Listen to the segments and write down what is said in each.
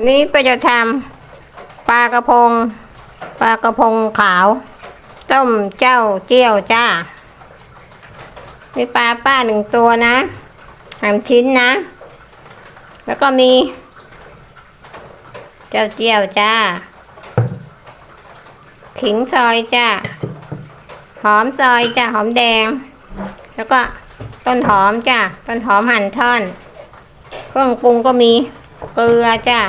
วันนี้ก็จะทำปลากระพง ปลากระพงขาว ต้มเจ้าเจี้ยวจ้า มีปลาป้าหนึ่งตัวนะหั่นชิ้นนะ แล้วก็มี เจ้าเจี้ยวจ้า ขิงซอยจ้า หอมซอยจ้า หอมแดง แล้วก็ต้นหอมจ้า ต้นหอมหั่นท่อน เครื่องปรุงก็มีเกลือจ้า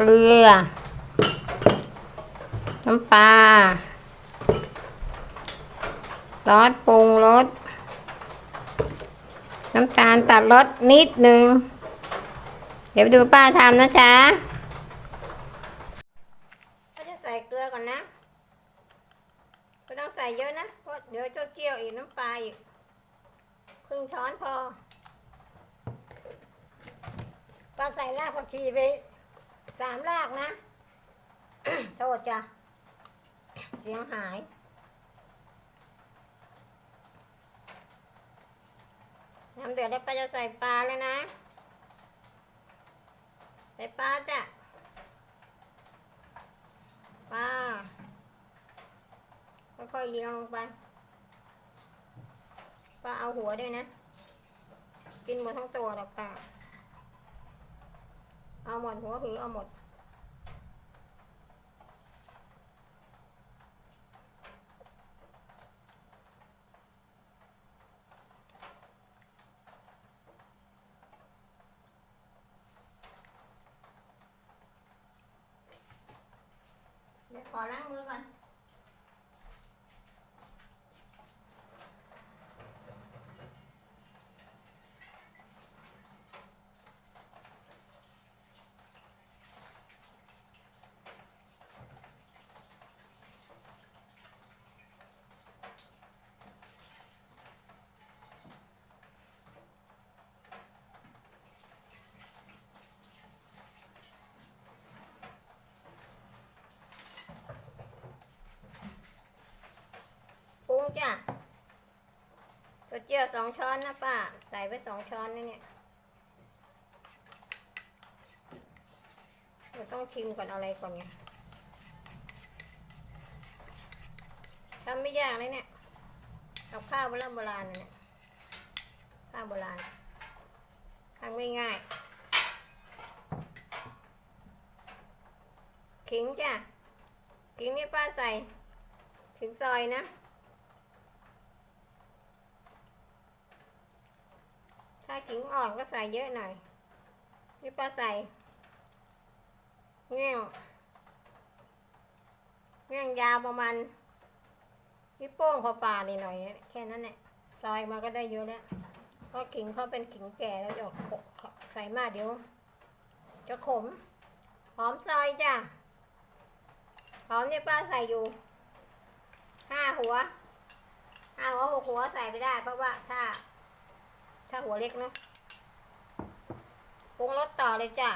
เกลือ น้ำปลาซอสปรุงรส น้ำตาลตัดรสนิดหนึ่ง เดี๋ยวไปดูป้าทำนะจ๊ะก็จะใส่เกลือก่อนนะไม่ต้องใส่เยอะนะ เพราะเดี๋ยวเจ้าเกี้ยวอีกน้ำปลาอีกครึ่งช้อนพอป้าใส่รากผักชีไป สามรากนะ โทษจ้ะ เสียงหาย น้ำเดือดแล้วป้าจะใส่ปลาแล้วนะ ใส่ปลาจ้ะ ปลา ค่อยๆเลี้ยงลงไป ปลาเอาหัวด้วยนะ กินหมดทั้งตัวหรอกปลา เอาหมดหัวคือเอาหมดเดี๋ยวขอล้างมือก่อน จ้ะกระเจียวสองช้อนนะป้า ใส่ไปสองช้อนนี่เนี่ยเราต้องชิมก่อนอะไรก่อนไงทำไม่ยากเลยเนี่ยกับข้าวโบราณโบราณนะเนี่ยข้าวโบราณทำง่ายๆขิงจ้ะขิงนี่ป้าใส่ขิงซอยนะ ถ้าขิงอ่อนก็ใส่เยอะหน่อยนี่ป้าใส่เงี้ยงเงี้ยงยาวประมาณนิ้วโป้งพอปลานิดหน่อยแค่นั้นแหละซอยมาก็ได้เยอะแล้วเพราะขิงเขาเป็นขิงแก่แล้วจะขมใส่มากเดี๋ยว จะขมหอมซอยจ้ะหอมเนี่ยป้าใส่อยู่ห้าหัวห้าหัวหกหัวใส่ไปได้ เพราะว่าถ้าาหัวเล็กนะปรุงรสต่อเลยจ้ะ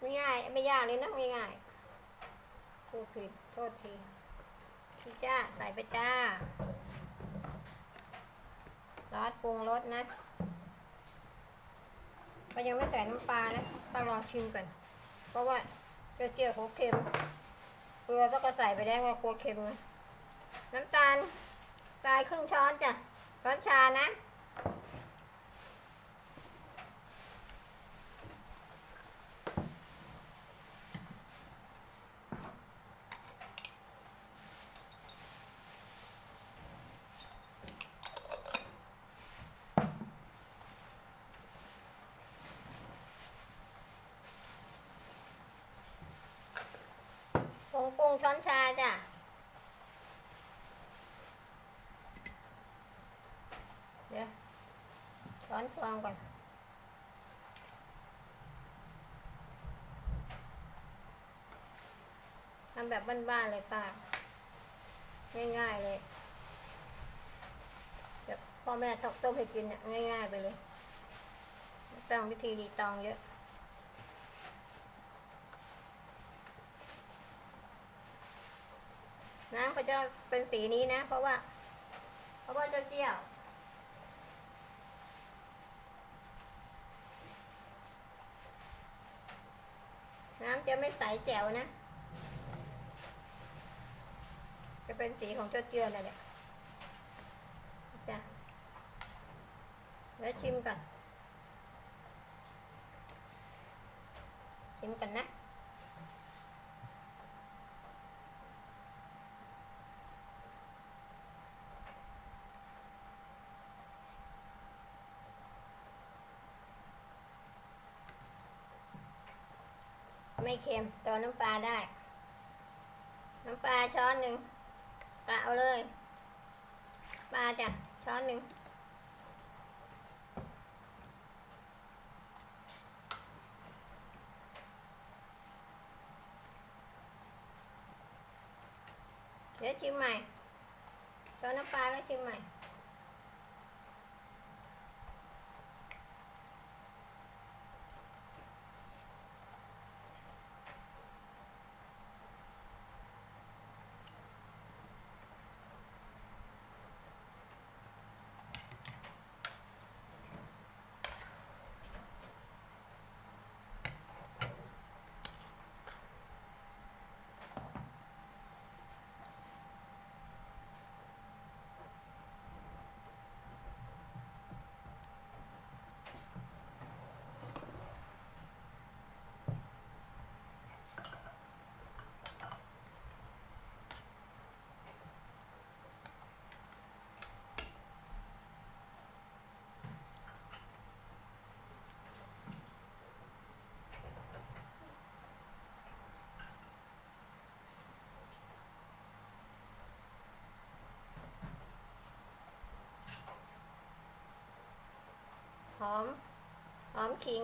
ไม่ง่ายไม่ยากเลยนะไม่ง่ายพูดผิดโทษทีพี่จ้าใส่ไปจ้าซอสปรุงรสนะก็ยังไม่ใส่น้ำปลานะป้าลองชิมก่อนเพราะว่าเจียวเจียวเขาเค็มเกลือก็ใส่ไปได้ว่าคเค็มนะน้ำตาล ทรายครึ่งช้อนจ้ะช้อนชานะ ผงปรุงช้อนชาจ้ะ เดี๋ยว ช้อนฟองก่อนทำแบบบ้านๆเลยป้า ง่ายๆเลยเดี๋ยวพ่อแม่ตอกต้มให้กินเนี่ยง่ายๆไปเลยต้องวิธีดีตองเยอะน้ำเขาจะเป็นสีนี้นะ เพราะว่า เพราะว่าเจ้าเจี้ยว จะไม่ใสแจ๋วนะ จะเป็นสีของเจ้าเจือนั่นแหละจ้ะแล้วชิมก่อนชิมกันนะ ไม่เค็มตัวน้ำปลาได้ น้ำปลาช้อนหนึ่งกะเอาเลย ปลาจ้ะช้อนหนึ่งเดี๋ยวชิมใหม่ช้อนน้ำปลาแล้วชิมใหม่ อม หอมขิง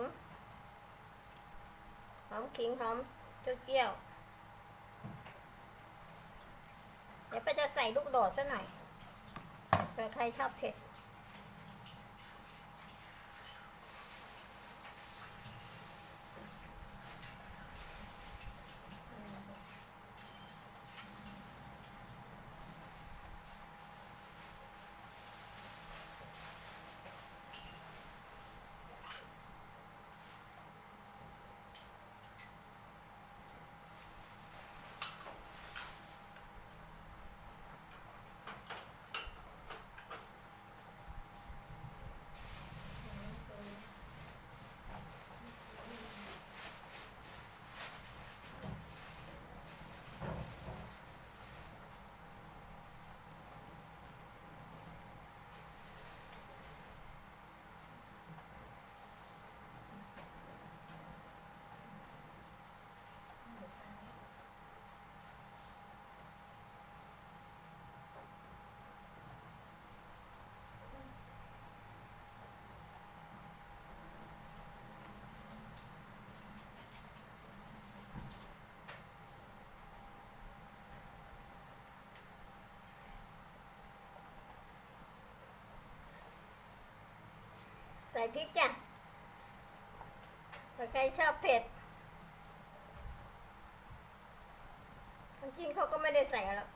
หอมขิงหอมเจียวเดี๋ยวไปจะใส่ลูกโดดซะหน่อยเผื่อใครชอบเผ็ด ใส่พริกจ้ะถ้าใครชอบเผ็ดจริงเขาก็ไม่ได้ใส่หรอก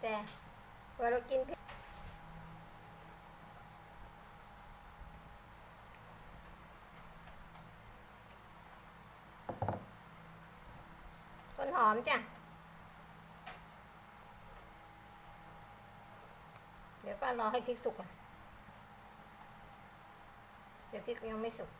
แต่พอเรากินเผ็ดต้นหอมจ้ะ เดี๋ยวป้ารอให้พริกสุกก่อน เดี๋ยวพริกยังไม่สุก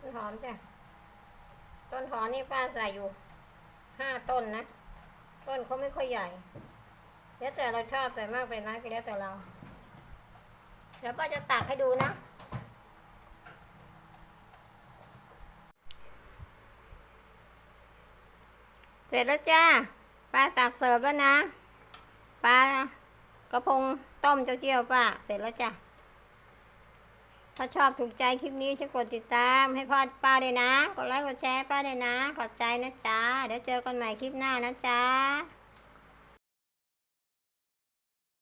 ต้นหอมจ้ะ ต้นหอมนี่ป้าใส่อยู่ห้าต้นนะ ต้นเขาไม่ค่อยใหญ่ แล้วแต่เราชอบใส่มากใส่น้อยก็แล้วแต่เรา เดี๋ยวป้าจะตักให้ดูนะเสร็จแล้วจ้าป้าตักเสิร์ฟแล้วนะปลากระพงต้มเจ้าเจียวป้าเสร็จแล้วจ้ะถ้าชอบถูกใจคลิปนี้ช่วยกดติดตามให้พ่อป้าด้วยนะ กดไลค์กดแชร์ป้าด้วยนะ ขอบใจนะจ๊ะเดี๋ยวเจอกันใหม่คลิปหน้านะจ๊ะ